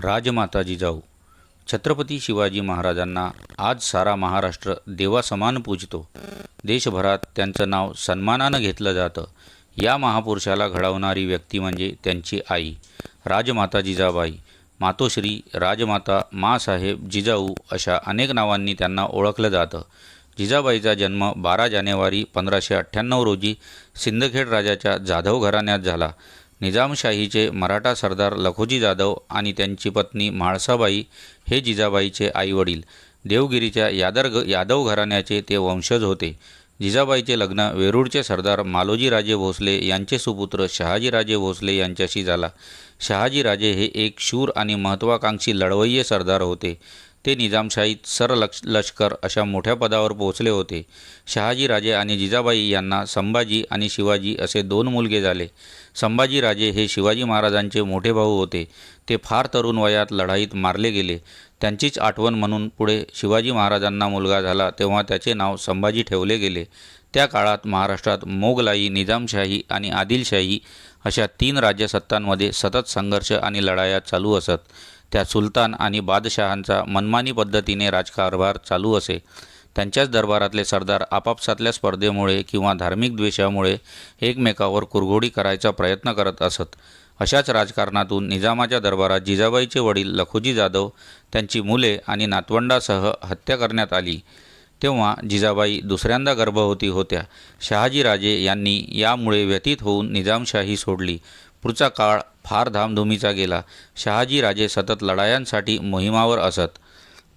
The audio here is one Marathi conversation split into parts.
राजमाता जिजाऊ छत्रपती शिवाजी महाराजांना आज सारा महाराष्ट्र देवासमान पूजतो. देशभरात त्यांचं नाव सन्मानानं घेतलं जातं. या महापुरुषाला घडवणारी व्यक्ती म्हणजे त्यांची आई राजमाता जिजाबाई मातोश्री राजमाता मासाहेब जिजाऊ अशा अनेक नावांनी त्यांना ओळखलं जातं. जिजाबाईचा जन्म बारा जानेवारी पंधराशे अठ्ठ्याण्णव रोजी सिंदखेड राजाच्या जाधव घराण्यात झाला. निजामशाहीचे मराठा सरदार लखोजी जाधव आणि त्यांची पत्नी म्हाळसाबाई हे जिजाबाईचे आईवडील. देवगिरीच्या यादर यादव घराण्याचे ते वंशज होते. जिजाबाईचे लग्न वेरूळचे सरदार मालोजीराजे भोसले यांचे सुपुत्र शहाजीराजे भोसले यांच्याशी झाला. शहाजीराजे हे एक शूर आणि महत्त्वाकांक्षी लढवय्ये सरदार होते. ते निजामशाहीत सरलक्ष लष्कर अशा मोठ्या पदावर पोहोचले होते. शहाजीराजे आणि जिजाबाई यांना संभाजी आणि शिवाजी असे दोन मुलगे झाले. संभाजीराजे हे शिवाजी महाराजांचे मोठे भाऊ होते. ते फार तरुण वयात लढाईत मारले गेले. त्यांचीच आठवण म्हणून पुढे शिवाजी महाराजांना मुलगा झाला तेव्हा त्याचे नाव संभाजी ठेवले गेले. त्या काळात महाराष्ट्रात मोगलाई निजामशाही आणि आदिलशाही अशा तीन राज्यसत्तांमध्ये सतत संघर्ष आणि लढाया चालू असत. त्या सुलतान आणि बादशहांचा मनमानी पद्धतीने राजकारभार चालू असे. त्यांच्याच दरबारातले सरदार आपापसातल्या स्पर्धेमुळे किंवा धार्मिक द्वेषामुळे एकमेकावर कुरघोडी करायचा प्रयत्न करत असत. अशाच राजकारणातून निजामाच्या दरबारात जिजाबाईचे वडील लखोजी जाधव त्यांची मुले आणि नातवंडासह हत्या करण्यात आली. तेव्हा जिजाबाई दुसऱ्यांदा गर्भवती होत्या. शहाजीराजे यांनी यामुळे व्यतीत होऊन निजामशाही सोडली. पुढचा काळ फार धामधुमीचा गेला. शहाजीराजे सतत लढायांसाठी मोहिमावर असत.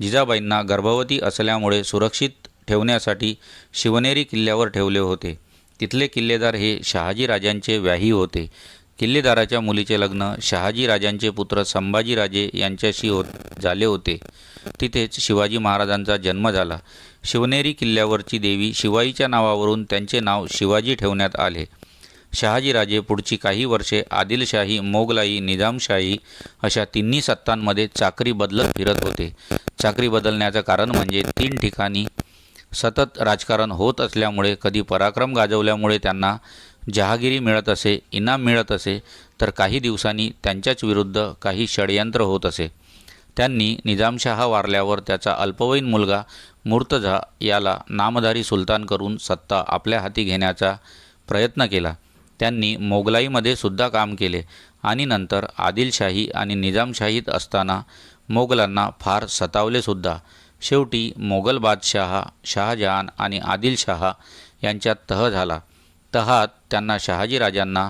जिजाबाईंना गर्भवती असल्यामुळे सुरक्षित ठेवण्यासाठी शिवनेरी किल्ल्यावर ठेवले होते. तिथले किल्लेदार हे शहाजीराजांचे व्याही होते. किल्लेदाराच्या मुलीचे लग्न शहाजीराजांचे पुत्र संभाजीराजे यांच्याशी होत झाले होते. तिथेच शिवाजी महाराजांचा जन्म झाला. शिवनेरी किल्ल्यावरची देवी शिवाईच्या नावावरून त्यांचे नाव शिवाजी ठेवण्यात आले. शहाजीराजे पुढची काही वर्षे आदिलशाही मोगलाई निजामशाही अशा तिन्ही सत्तांमध्ये चाकरी बदलत फिरत होते. चाकरी बदलण्याचं कारण म्हणजे तीन ठिकाणी सतत राजकारण होत असल्यामुळे कधी पराक्रम गाजवल्यामुळे त्यांना जहागिरी मिळत असे इनाम मिळत असे तर काही दिवसांनी त्यांच्याच विरुद्ध काही षडयंत्र होत असे. त्यांनी निजामशहा वारल्यावर त्याचा अल्पवयीन मुलगा मुर्तझा याला नामधारी सुलतान करून सत्ता आपल्या हाती घेण्याचा प्रयत्न केला. त्यांनी मोगलाईमध्ये सुद्धा काम केले आणि नंतर आदिलशाही आणि निजामशाहीत असताना मोगलांना फार सतावलेसुद्धा शेवटी मोगल बादशहा शहाजहान आणि आदिलशहा यांच्यात तह झाला. तहात त्यांना शहाजीराजांना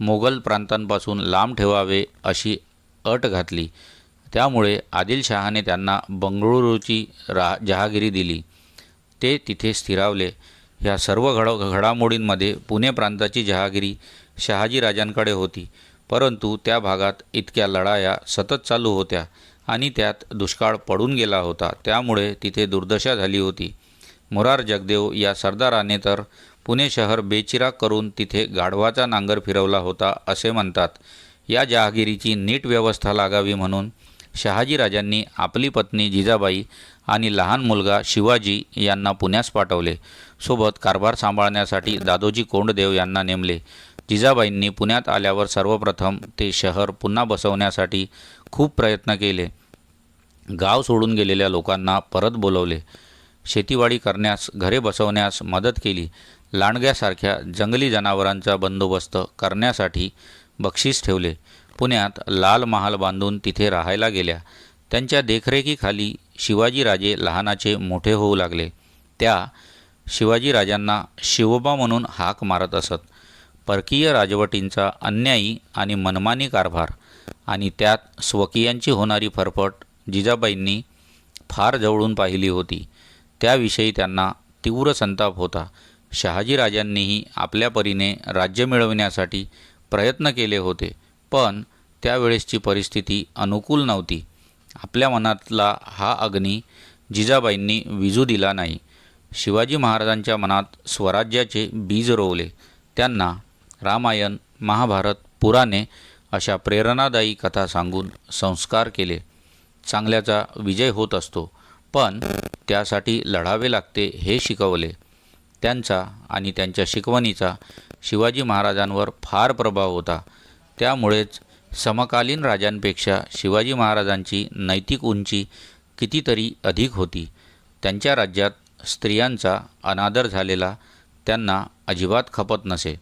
मोगल प्रांतांपासून लांब ठेवावे अशी अट घातली. त्यामुळे आदिलशहाने त्यांना बंगळुरूची रा जहागिरी दिली. ते तिथे स्थिरावले. ह्या सर्व घड घडामोडींमध्ये पुणे प्रांताची जहागिरी शहाजीराजांकडे होती. परंतु त्या भागात इतक्या लढाया सतत चालू होत्या आणि त्यात दुष्काळ पडून गेला होता. त्यामुळे तिथे दुर्दशा झाली होती. मुरार जगदेव या सरदाराने तर पुणे शहर बेचिराग करून तिथे गाढवाचा नांगर फिरवला होता असे म्हणतात. या जहागिरीची नीट व्यवस्था लागावी म्हणून शहाजीराजांनी आपली पत्नी जिजाबाई आणि लहान मुलगा शिवाजी यांना पुण्यास पाठवले. सोबत कारभार सांभाळण्यासाठी दादोजी कोंडदेव यांना नेमले. जिजाबाईंनी पुण्यात आल्यावर सर्वप्रथम ते शहर पुन्हा बसवण्यासाठी खूप प्रयत्न केले. गाव सोडून गेलेल्या लोकांना परत बोलवले. शेतीवाडी करण्यास घरे बसवण्यास मदत केली. लांडग्यासारख्या जंगली जनावरांचा बंदोबस्त करण्यासाठी बक्षीस ठेवले. पुण्यात लाल महाल बांधून तिथे राहायला गेल्या. त्यांच्या देखरेखीखाली शिवाजीराजे लहानाचे मोठे होऊ लागले. त्या शिवाजीराजांना शिवबा म्हणून हाक मारत असत. परकीय राजवटींचा अन्यायी आणि मनमानी कारभार आणि त्यात स्वकीयांची होणारी फरफट जिजाबाईंनी फार जवळून पाहिली होती. त्याविषयी त्यांना तीव्र संताप होता. शहाजीराजांनीही आपल्या परीने राज्य मिळवण्यासाठी प्रयत्न केले होते पण त्यावेळेसची परिस्थिती अनुकूल नव्हती. आपल्या मनातला हा अग्नी जिजाबाईंनी विजू दिला नाही. शिवाजी महाराजांच्या मनात स्वराज्याचे बीज रोवले. त्यांना रामायण महाभारत पुराणे अशा प्रेरणादायी कथा सांगून संस्कार केले. चांगल्याचा विजय होत असतो पण त्यासाठी लढावे लागते हे शिकवले. त्यांचा आणि त्यांच्या शिकवणीचा शिवाजी महाराजांवर फार प्रभाव होता. त्यामुळेच समकालीन राजांपेक्षा शिवाजी महाराजांची नैतिक उंची कितीतरी अधिक होती. त्यांच्या राज्यात स्त्रियांचा अनादर झालेला त्यांना अजिबात खपत नसे.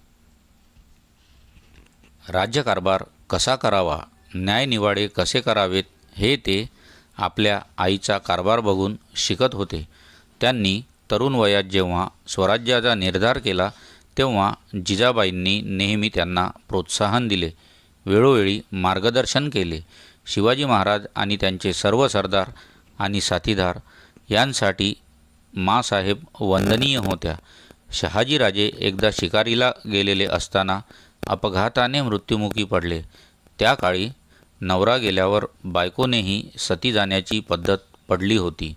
राज्यकारभार कसा करावा न्यायनिवाडे कसे करावेत हे ते आपल्या आईचा कारभार बघून शिकत होते. त्यांनी तरुण वयात जेव्हा स्वराज्याचा निर्धार केला तेव्हा जिजाबाईंनी नेहमी त्यांना प्रोत्साहन दिले. वेळोवेळी मार्गदर्शन केले. शिवाजी महाराज आणि त्यांचे सर्व सरदार आणि साथीदार यांसाठी मासाहेब वंदनीय होत्या. शहाजीराजे एकदा शिकारीला गेलेले असताना अपघाताने मृत्युमुखी पडले. त्या काळी नवरा गेल्यावर बायकोनेही सती जाण्याची पद्धत पडली होती.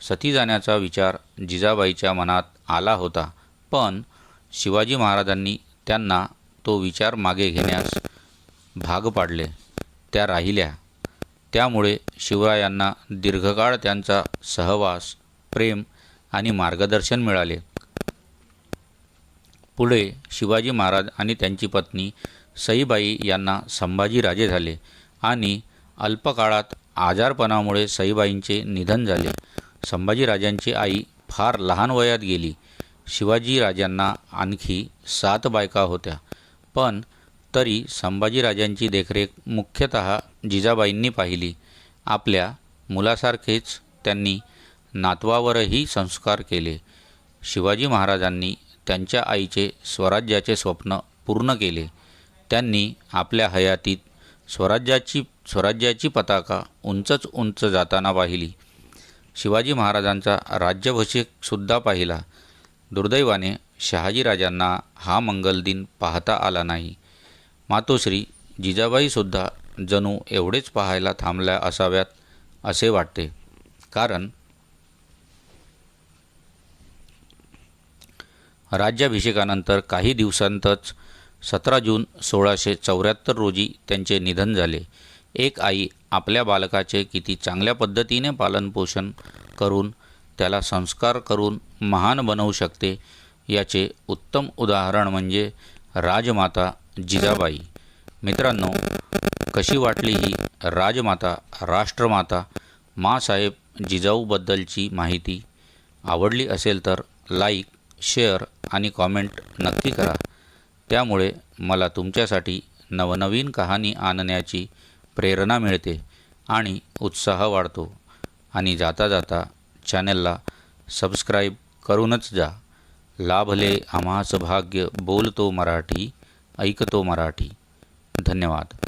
सती जाण्याचा विचार जिजाबाईच्या मनात आला होता. पण शिवाजी महाराजांनी त्यांना तो विचार मागे घेण्यास भाग पाडले. त्या राहिल्या. त्यामुळे शिवरायांना दीर्घकाळ त्यांचा सहवास प्रेम आणि मार्गदर्शन मिळाले. पुढे शिवाजी महाराज आणि त्यांची पत्नी सईबाई यांना संभाजीराजे झाले आणि अल्पकाळात आजारपणामुळे सईबाईंचे निधन झाले. संभाजीराजांची आई फार लहान वयात गेली. शिवाजीराजांना आणखी सात बायका होत्या. पण तरी संभाजीराजांची देखरेख मुख्यतः जिजाबाईंनी पाहिली. आपल्या मुलासारखेच त्यांनी नातवावरही संस्कार केले. शिवाजी महाराजांनी त्यांच्या आईचे स्वराज्याचे स्वप्न पूर्ण केले. त्यांनी आपल्या हयातीत स्वराज्याची स्वराज्याची पताका उंचच उंच जाताना पाहिली. शिवाजी महाराजांचा राज्याभिषेकसुद्धा पाहिला. दुर्दैवाने शहाजीराजांना हा मंगल दिन पाहता आला नाही. मातोश्री जिजाबाईसुद्धा जणू एवढेच पाहायला थांबल्या असाव्यात असे वाटते. कारण राज्याभिषेकानंतर काही दिवसांतच सतरा जून सोळाशे चौऱ्याहत्तर रोजी त्यांचे निधन झाले. एक आई आपल्या बालकाचे किती चांगल्या पद्धतीने पालनपोषण करून त्याला संस्कार करून महान बनवू शकते याचे उत्तम उदाहरण म्हणजे राजमाता जिजाबाई मित्रांनो कशी वाटली ही राजमाता राष्ट्रमाता मासाहेब जिजाऊबद्दलची माहिती? आवडली असेल तर लाईक शेअर आणि कॉमेंट नक्की करा. त्यामुळे मला तुमच्यासाठी नवनवीन कहाणी आणण्याची प्रेरणा मिळते आणि उत्साह वाढतो. आणि जाता जाता चॅनलला सबस्क्राईब करूनच जा. लाभले आम्हास भाग्य बोलतो मराठी. ऐकतो मराठी. धन्यवाद.